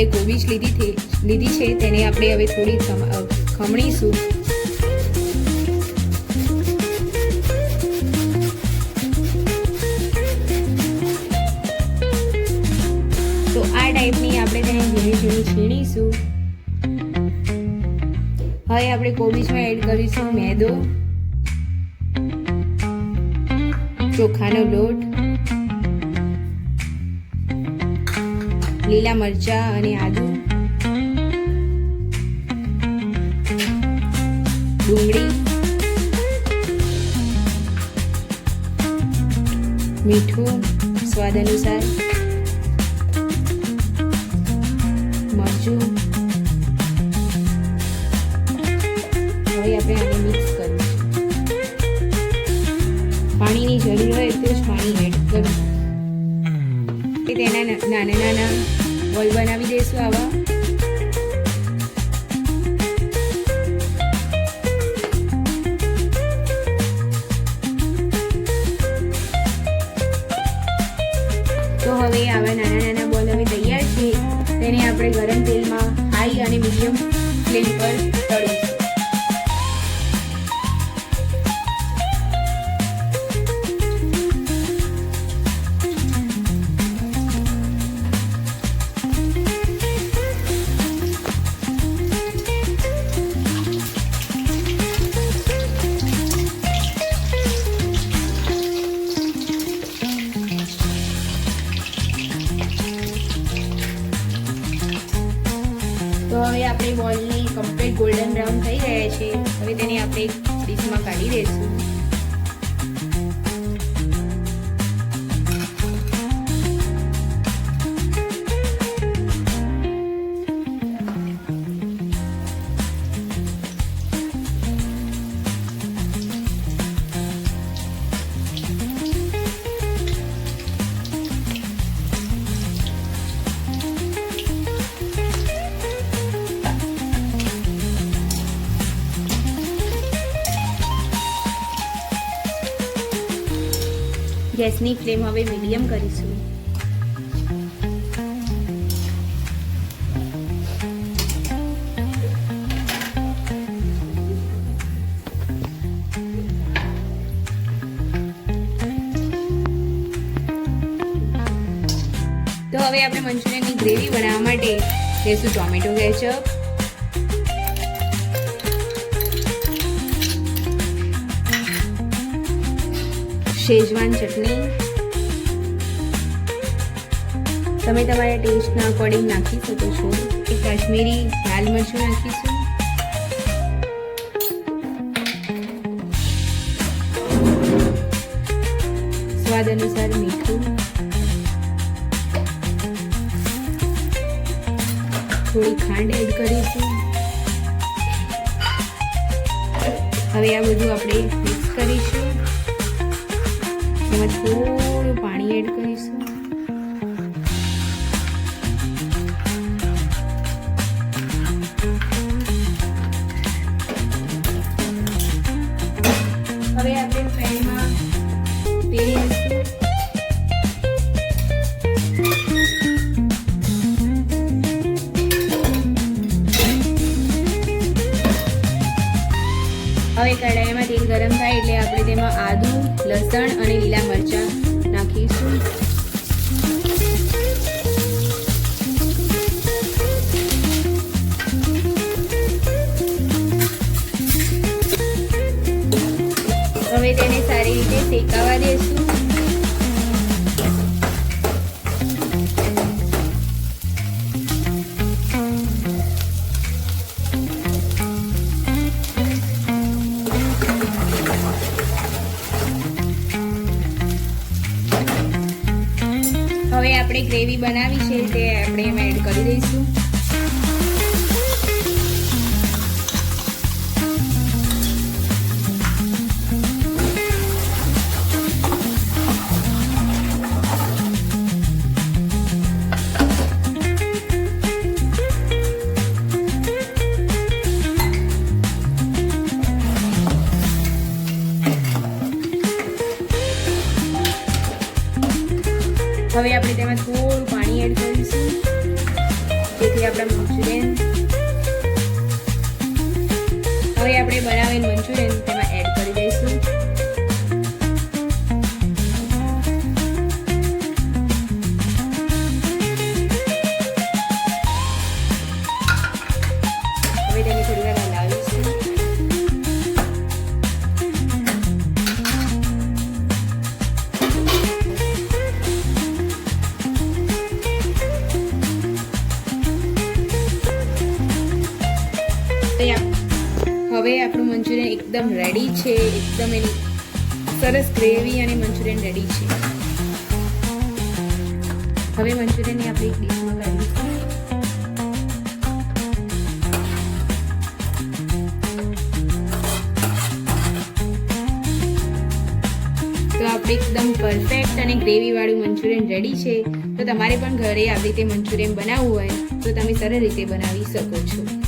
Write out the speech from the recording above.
આપણે કોબીજ લીધી લીધી છે, તેને આપણે હવે થોડી ખમણીશું. તો આ ટાઈપની આપણે તેને ઝીણી ઝીણી છીણીશું. હવે આપણે કોબીજમાં એડ કરીશું મેદો, ચોખાનો લોટ લીલા મરચા અને આદુ. ડુંગળી. મીઠું સ્વાદ અનુસાર. મરચું. હવે આપણે આને મિક્સ કરીશું. પાણીની જરૂર હોય એટલું જ પાણી એડ કરું કે તેના નાના નાના બોલ બનાવી દઈશું આવા. તો હવે આવા નાના નાના બોલ હવે તૈયાર છે. તેને આપણે ગરમ તેલમાં હાઈ અને મીડિયમ ફ્લેમ પર તો હવે આપણી બોલની કમ્પ્લીટ ગોલ્ડન બ્રાઉન થઈ ગયા છે. હવે તેને આપણે ડીશમાં કાઢી દઈશું. ગેસની ફ્લેમ હવે મીડિયમ કરીશું. તો હવે આપણે મંચુરિયનની ગ્રેવી બનાવવા માટે લેશું ટોમેટો કેચઅપ. શેઝવાન ચટણી. તમે તમારા ટેસ્ટના અકોર્ડિંગ નાખી શકો છો. એક કાશ્મીરી લાલ મરચું નાખીશું. સ્વાદ અનુસાર મીઠું. થોડી ખાંડ એડ કરીશું. હવે આ બધું આપણે મિક્સ કરીશું. એમાં થોડું પાણી એડ આપણે ગ્રેવી બનાવી છે તે આપણે એમાં એડ કરી દઈશું. હવે આપણે તેમાં થોડું પાણી એડ કરીશું. જેથી આપણા મંચુરિયન હવે આપણું મંચુરિયન એકદમ રેડી છે, એકદમ એની સરસ ગ્રેવી અને મંચુરિયન રેડી છે. હવે મંચુરિયનને આપણે એક ડીશમાં કાઢીશું તો આપણે એકદમ પરફેક્ટ અને ગ્રેવીવાળું મંચુરિયન રેડી છે. તો તમારે પણ ઘરે આવી રીતે મંચુરિયન બનાવવું હોય, તો તમે સરળ રીતે બનાવી શકો છો.